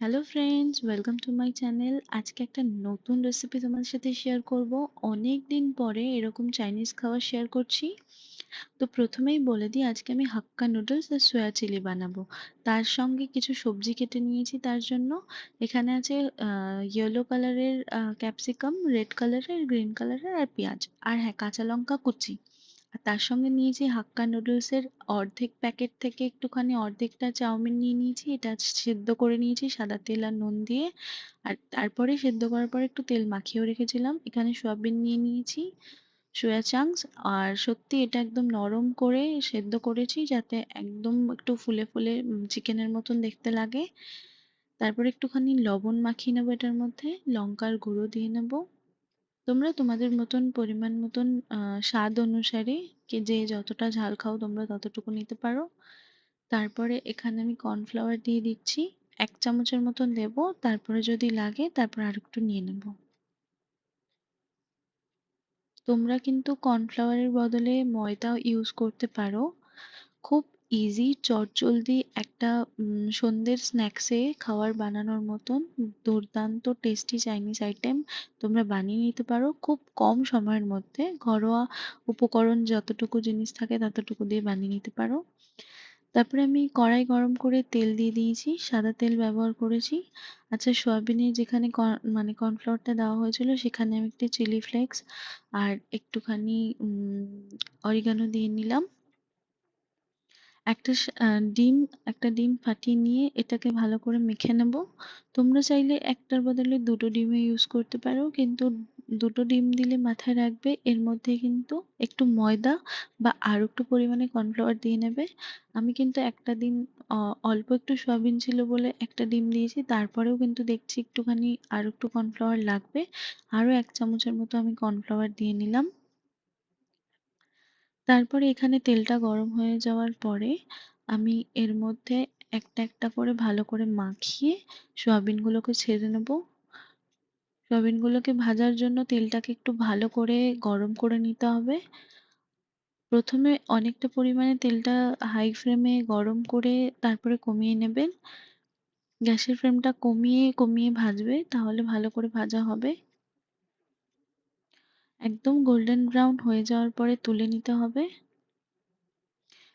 Hello friends welcome to my channel আজকে একটা নতুন রেসিপি তোমাদের সাথে শেয়ার করব। অনেক দিন পরে এরকম চাইনিজ খাবার শেয়ার করছি। তো প্রথমেই বলে দিই, আজকে আমি হাক্কা নুডলস আর সয়া চিলি বানাবো। তার সঙ্গে কিছু সবজি কেটে নিয়েছি তার জন্য। এখানে আছে ইয়েলো কালারের ক্যাপসিকাম রেড কালারের গ্রিন কালারের আর পেঁয়াজ। আর হ্যাঁ কাঁচা লঙ্কা কুচি। আর তার সঙ্গে নিয়েছি হাক্কা নুডলসের অর্ধেক প্যাকেট থেকে একটুখানি অর্ধেকটা চাউমিন নিয়ে নিয়েছি, এটা সেদ্ধ করে নিয়েছি সাদা তেল আর নুন দিয়ে। আর তারপরে সেদ্ধ করার পর একটু তেল মাখিয়েও রেখেছিলাম। এখানে সয়াবিন নিয়ে নিয়েছি, সোয়া চাংস। আর সত্যি এটা একদম নরম করে সেদ্ধ করেছি যাতে একদম একটু ফুলে ফুলে চিকেনের মতন দেখতে লাগে। তারপর একটুখানি লবণ মাখিয়ে নেব এটার মধ্যে, লঙ্কার গুঁড়ো দিয়ে নেব। তোমরা তোমাদের মতন পরিমাণ মতন স্বাদ অনুসারে কে যে যতটা ঝাল খাও তোমরা ততটুকু নিতে পারো। তারপরে এখানে আমি কর্নফ্লাওয়ার দিয়ে দিচ্ছি, এক চামচের মতন দেব, তারপরে যদি লাগে তারপর আর একটু নিয়ে নেব। তোমরা কিন্তু কর্নফ্লাওয়ারের বদলে ময়দাও ইউজ করতে পারো। খুব ইজি চটজলদি একটা সন্ধ্যের স্ন্যাক্সে খাবার বানানোর মতন দুর্দান্ত টেস্টি চাইনিজ আইটেম তোমরা বানিয়ে নিতে পারো খুব কম সময়ের মধ্যে। ঘরোয়া উপকরণ যতটুকু জিনিস থাকে ততটুকু দিয়ে বানিয়ে নিতে পারো। তারপরে আমি কড়াই গরম করে তেল দিয়ে দিয়েছি, সাদা তেল ব্যবহার করেছি। আচ্ছা সয়াবিনের যেখানে মানে কর্নফ্লাওয়ারটা দেওয়া হয়েছিল সেখানে আমি একটু চিলি ফ্লেক্স আর একটুখানি অরিগানো দিয়ে নিলাম। একটা ডিম একটা ডিম ফাটিয়ে নিয়ে এটাকে ভালো করে মেখে নেব। তোমরা চাইলে একটার বদলে দুটো ডিমও ইউজ করতে পারো, কিন্তু দুটো ডিম দিলে মাথায় রাখবে, এর মধ্যে কিন্তু একটু ময়দা বা আর একটু পরিমাণে কর্নফ্লাওয়ার দিয়ে নেবে। আমি কিন্তু একটা ডিম অল্প একটু সয়াবিন ছিল বলে একটা ডিম দিয়েছি, তারপরেও কিন্তু দেখছি একটুখানি আর একটু কর্নফ্লাওয়ার লাগবে। আরও এক চামচের মতো আমি কর্নফ্লাওয়ার দিয়ে নিলাম। তারপরে এখানে তেলটা গরম হয়ে যাওয়ার পরে আমি এর মধ্যে একটা একটা করে ভালো করে মাখিয়ে সয়াবিনগুলোকে ছেড়ে নেব। সয়াবিনগুলোকে ভাজার জন্য তেলটাকে একটু ভালো করে গরম করে নিতে হবে। প্রথমে অনেকটা পরিমাণে তেলটা হাই ফ্লেমে গরম করে তারপরে কমিয়ে নেবেন। গ্যাসের ফ্লেমটা কমিয়ে কমিয়ে ভাজবে, তাহলে ভালো করে ভাজা হবে। একদম গোল্ডেন ব্রাউন হয়ে যাওয়ার পরে তুলে নিতে হবে।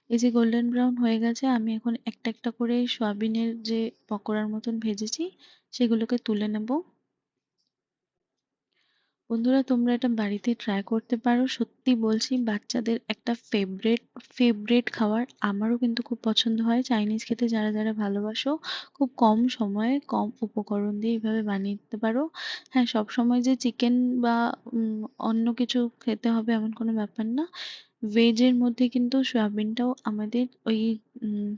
এই যে গোল্ডেন ব্রাউন হয়ে গেছে, আমি এখন একটা একটা করে সয়াবিনের যে পকোড়ার মতন ভেজেছি, সেগুলোকে তুলে নেব। বন্ধুরা, তোমরা এটা বাড়িতে ট্রাই করতে পারো। সত্যি বলছি, বাচ্চাদের একটা ফেভারেট ফেভারেট খাবার আমারও কিন্তু খুব পছন্দ হয়। চাইনিজ খেতে যারা যারা ভালোবাসো, খুব কম সময়ে কম উপকরণ দিয়ে এইভাবে বানিয়ে নিতে পারো। হ্যাঁ সব সময় যে চিকেন বা অন্য কিছু খেতে হবে এমন কোনো ব্যাপার না। ভেজের মধ্যে কিন্তু সয়াবিনটাও আমাদের ওই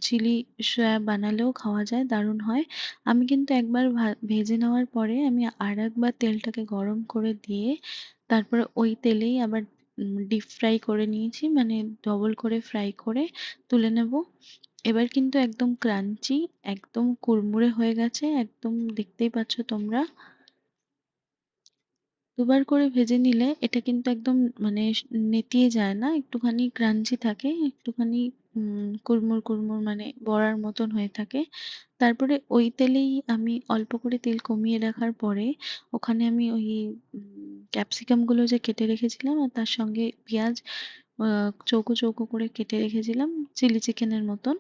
চিলি সয়া বানালেও খাওয়া যায়, দারুণ হয়। আমি কিন্তু একবার ভেজে নেওয়ার পরে আমি আর একবার তেলটাকে গরম করে দিয়ে, তারপরে ওই তেলেই আবার ডিপ ফ্রাই করে নিয়েছি মানে ডবল করে ফ্রাই করে তুলে নেব। এবার কিন্তু একদম ক্রাঞ্চি একদম কুড়মুড়ে হয়ে গেছে, একদম দেখতেই পাচ্ছ তোমরা। দুবার করে ভেজে নিলে এটা কিন্তু একদম মানে নেতিয়ে যায় না। একটুখানি ক্রাঞ্চি থাকে, একটুখানি কুড়মুড় কুড়মুড় মানে বড়ার মতন হয়ে থাকে। তারপরে ওই তেলেই আমি অল্প করে তেল কমিয়ে রাখার পরে ওখানে আমি ওই ক্যাপসিকামগুলো যে কেটে রেখেছিলাম আর তার সঙ্গে পেঁয়াজ চৌকো চৌকো করে কেটে রেখেছিলাম চিলি চিকেনের মতন।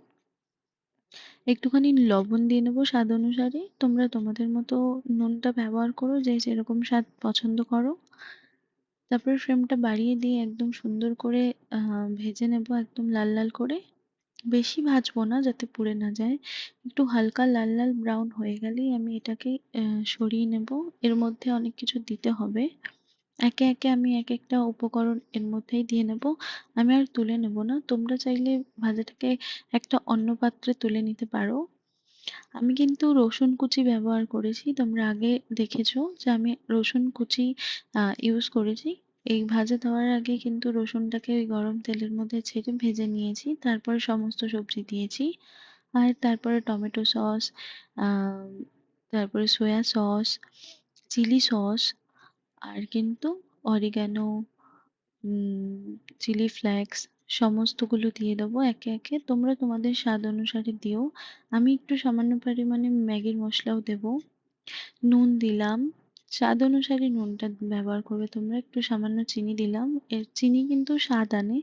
একটুখানি লবণ দিয়ে নেব স্বাদ অনুসারে। তোমরা তোমাদের মতো নুনটা ব্যবহার করো, যে যেরকম স্বাদ পছন্দ করো। তারপরে ফ্লেমটা বাড়িয়ে দিয়ে একদম সুন্দর করে ভেজে নেব একদম লাল লাল করে। বেশি ভাজবো না যাতে পুড়ে না যায়। একটু হালকা লাল লাল ব্রাউন হয়ে গেলেই আমি এটাকে সরিয়ে নেব। এর মধ্যে অনেক কিছু দিতে হবে। একে একে আমি এক একটা উপকরণ এর মধ্যেই দিয়ে নেব। আমি আর তুলে নেব না। তোমরা চাইলে ভাজাটাকে একটা অন্য পাত্রে তুলে নিতে পারো। আমি কিন্তু রসুন কুচি ব্যবহার করেছি। তোমরা আগে দেখেছ যে আমি রসুন কুচি ইউজ করেছি। এই ভাজা দেওয়ার আগে কিন্তু রসুনটাকে ওই গরম তেলের মধ্যে ছেড়ে ভেজে নিয়েছি। তারপরে সমস্ত সবজি দিয়েছি। আর তারপরে টমেটো সস তারপরে সয়া সস, চিলি সস আর কিন্তু অরিগ্যানো চিলি ফ্লেক্স সমস্তগুলো দিয়ে দেবো একে, একে। তোমরা তোমাদের স্বাদ অনুসারে দিও। আমি একটু সামান্য পরিমাণে ম্যাগির মসলাও দেবো। নুন দিলাম। স্বাদ অনুসারে নুনটা ব্যবহার করবে তোমরা। একটু সামান্য চিনি দিলাম। এর চিনি কিন্তু স্বাদ আনে।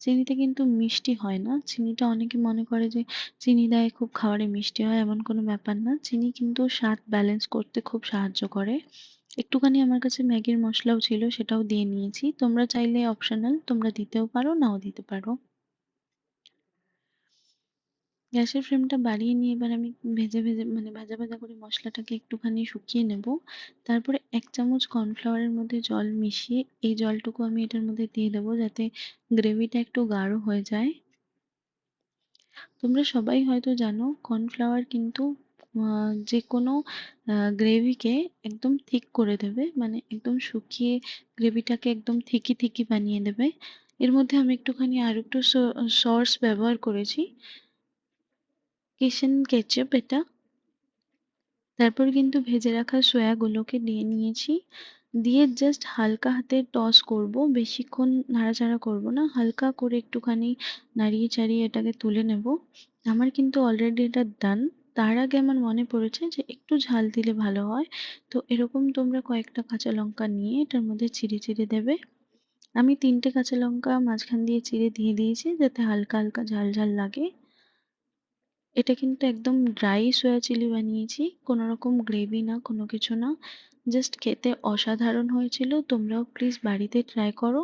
চিনিতে কিন্তু মিষ্টি হয় না। চিনিটা অনেকে মনে করে যে চিনি দেয় খুব খাবারে মিষ্টি হয়, এমন কোনো ব্যাপার না। চিনি কিন্তু স্বাদ ব্যালেন্স করতে খুব সাহায্য করে। একটুখানি আমার কাছে ম্যাগির মশলাও ছিল, সেটাও দিয়ে নিয়েছি। তোমরা চাইলে অপশনাল, তোমরা দিতেও পারো, নাও দিতে পারো। গ্যাসের ফ্লেমটা বাড়িয়ে নিয়ে এবার আমি ভেজে, ভেজে মানে ভাজা, ভাজা করে মশলাটাকে একটুখানি শুকিয়ে নেব। তারপরে এক চামচ কর্নফ্লাওয়ারের মধ্যে জল মিশিয়ে এই জলটুকু আমি এটার মধ্যে দিয়ে দেবো যাতে গ্রেভিটা একটু গাঢ় হয়ে যায়। তোমরা সবাই হয়তো জানো কর্নফ্লাওয়ার কিন্তু আ যেকোনো আ গ্রেভিকে একদম থিক করে দেবে। মানে একদম শুকিয়ে গ্রেভিটাকে একদম থিকি, থিকি বানিয়ে দেবে। এর মধ্যে আমি একটুখানি আর একটু সস ব্যবহার করেছি। কিচেন কেচাপ এটা। তারপর কিন্তু ভেজে রাখা সয়াগুলোকে দিয়ে নিয়েছি। দিয়ে জাস্ট হালকা হাতে টস করব। বেশিক্ষণ নাড়াচাড়া করব না। হালকা করে একটুখানি নাড়িয়ে চাড়িয়ে এটাকে তুলে নেব। আমার কিন্তু অলরেডি এটা ডান। তার আগে আমার মনে পড়েছে যে একটু ঝাল দিলে ভালো হয়। তো এরকম তোমরা কয়েকটা কাঁচা লঙ্কা নিয়ে এটার মধ্যে চিড়ে, চিড়ে দেবে। আমি তিনটে কাঁচা লঙ্কা মাঝখান দিয়ে চিড়ে দিয়ে দিয়েছি যাতে হালকা, হালকা ঝাল, ঝাল লাগে। এটা কিন্তু একদম ড্রাই সয়া চিলি বানিয়েছি। কোনো রকম গ্রেভি না, কোনো কিছু না। জাস্ট খেতে অসাধারণ হয়েছিল। তোমরাও প্লিজ বাড়িতে ট্রাই করো।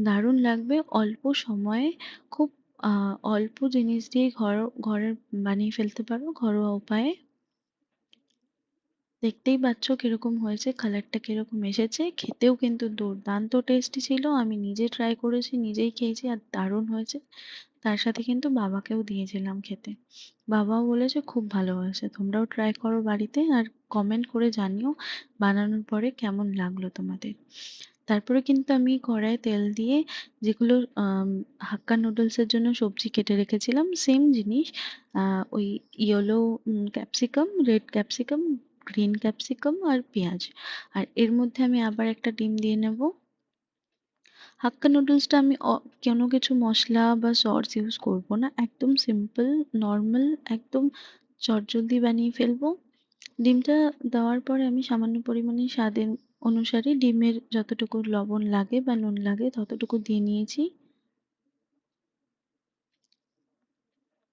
দারুণ লাগবে। অল্প সময়ে খুব আ অল্প জিনিস দিয়ে ঘর ঘরের বানিয়ে ফেলতে পারো ঘরোয়া উপায়ে। দেখতেই পাচ্ছ কীরকম হয়েছে, কালারটা কীরকম এসেছে। খেতেও কিন্তু দুর্দান্ত টেস্টি ছিল। আমি নিজে ট্রাই করেছি, নিজেই খেয়েছি আর দারুণ হয়েছে। তার সাথে কিন্তু বাবাকেও দিয়েছিলাম খেতে। বাবাও বলেছে খুব ভালো হয়েছে। তোমরাও ট্রাই করো বাড়িতে আর কমেন্ট করে জানিও বানানোর পরে কেমন লাগল তোমাদের। তারপরে কিন্তু আমি কড়াইয়ে তেল দিয়ে যেগুলো হাক্কা নুডলসের জন্য সবজি কেটে রেখেছিলাম সেম জিনিস ওই yellow capsicum, red capsicum, green capsicum আর পেঁয়াজ। আর এর মধ্যে আমি আবার একটা ডিম দিয়ে নেব। হাক্কা নুডলসটা আমি অ কোনো কিছু মসলা বা সস ইউজ করব না। একদম সিম্পল নরমাল একদম চটজলদি বানিয়ে ফেলব। ডিমটা দেওয়ার পরে আমি সামান্য পরিমাণে স্বাদের অনুসারে ডিমের যতটুকু লবণ লাগে বা নুন লাগে ততটুকু দিয়ে নিয়েছি।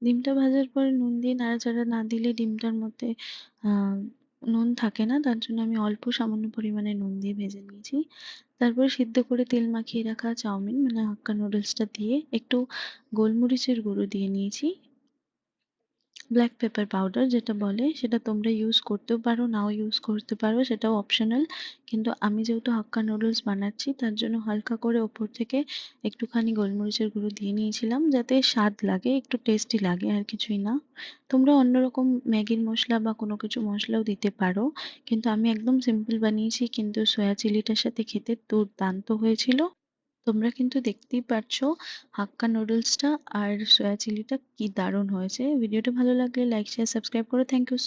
ডিমটা ভাজার পরে নুন দিয়ে নাড়াচাড়া না দিলে ডিমটার মধ্যে নুন থাকে না। তার জন্য আমি অল্প সামান্য পরিমাণে নুন দিয়ে ভেজে নিয়েছি। তারপরে সিদ্ধ করে তেল মাখিয়ে রাখা চাউমিন মানে হাক্কা নুডলসটা দিয়ে একটু গোলমরিচের গুঁড়ো দিয়ে নিয়েছি। ব্ল্যাক পেপার পাউডার যেটা বলে সেটা তোমরা ইউজ করতেও পারো, নাও ইউজ করতে পারো সেটাও অপশনাল। কিন্তু আমি যেহেতু হাক্কা নুডলস বানাচ্ছি তার জন্য হালকা করে ওপর থেকে একটুখানি গোলমরিচের গুঁড়ো দিয়ে নিয়েছিলাম যাতে স্বাদ লাগে, একটু টেস্টি লাগে আর কিছুই না। তোমরা অন্যরকম ম্যাগির মশলা বা কোনো কিছু মশলাও দিতে পারো। কিন্তু আমি একদম সিম্পল বানিয়েছি কিন্তু সয়া চিলিটার সাথে খেতে দুর্দান্ত হয়েছিল। তোমরা কিন্তু দেখতেই পারছ হাক্কা নুডলসটা আর সয়া চিলিটা কি দারুণ হয়েছে। ভিডিওটা ভালো লাগলে লাইক, শেয়ার, সাবস্ক্রাইব করো। Thank you.